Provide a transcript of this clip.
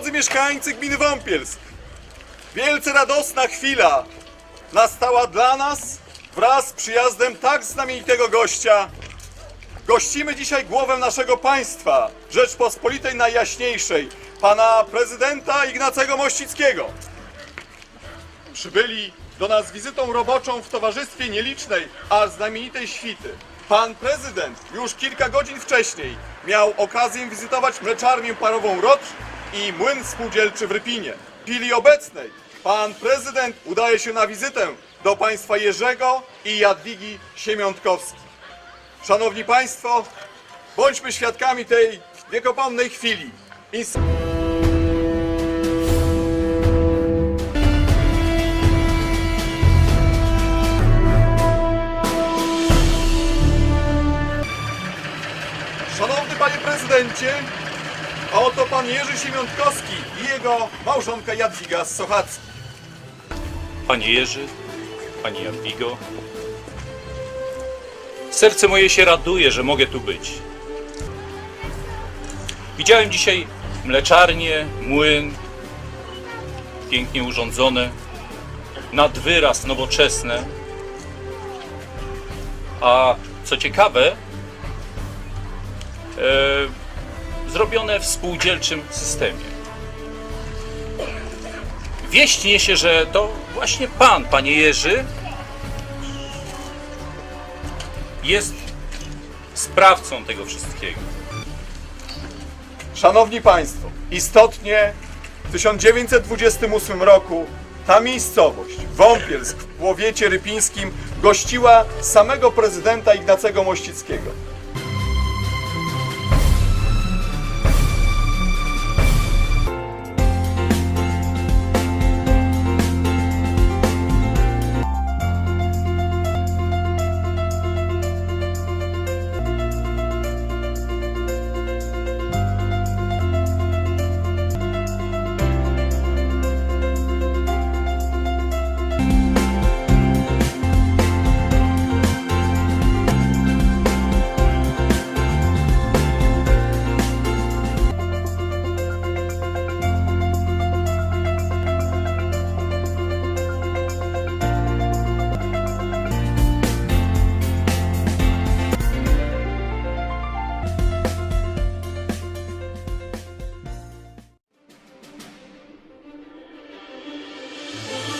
Drodzy mieszkańcy gminy Wąpielsk, wielce radosna chwila nastała dla nas wraz z przyjazdem tak znamienitego gościa. Gościmy dzisiaj głowę naszego państwa, Rzeczpospolitej Najjaśniejszej, pana prezydenta Ignacego Mościckiego. Przybyli do nas wizytą roboczą w towarzystwie nielicznej, a znamienitej świty. Pan prezydent już kilka godzin wcześniej miał okazję wizytować mleczarnię parową Rocz i młyn spółdzielczy w Rypinie. W chwili obecnej pan prezydent udaje się na wizytę do państwa Jerzego i Jadwigi Siemiątkowskich. Szanowni Państwo, bądźmy świadkami tej wiekopomnej chwili. Szanowny Panie Prezydencie, a oto Pan Jerzy Siemiątkowski i jego małżonka Jadwiga z Sochacki. Panie Jerzy, Pani Jadwigo. Serce moje się raduje, że mogę tu być. Widziałem dzisiaj mleczarnię, młyn, pięknie urządzone, nad wyraz nowoczesne. A co ciekawe, e, zrobione w spółdzielczym systemie. Wieść niesie, że to właśnie pan, panie Jerzy, jest sprawcą tego wszystkiego. Szanowni Państwo, istotnie w 1928 roku ta miejscowość, Wąpielsk w powiecie rypińskim, gościła samego prezydenta Ignacego Mościckiego. Bye.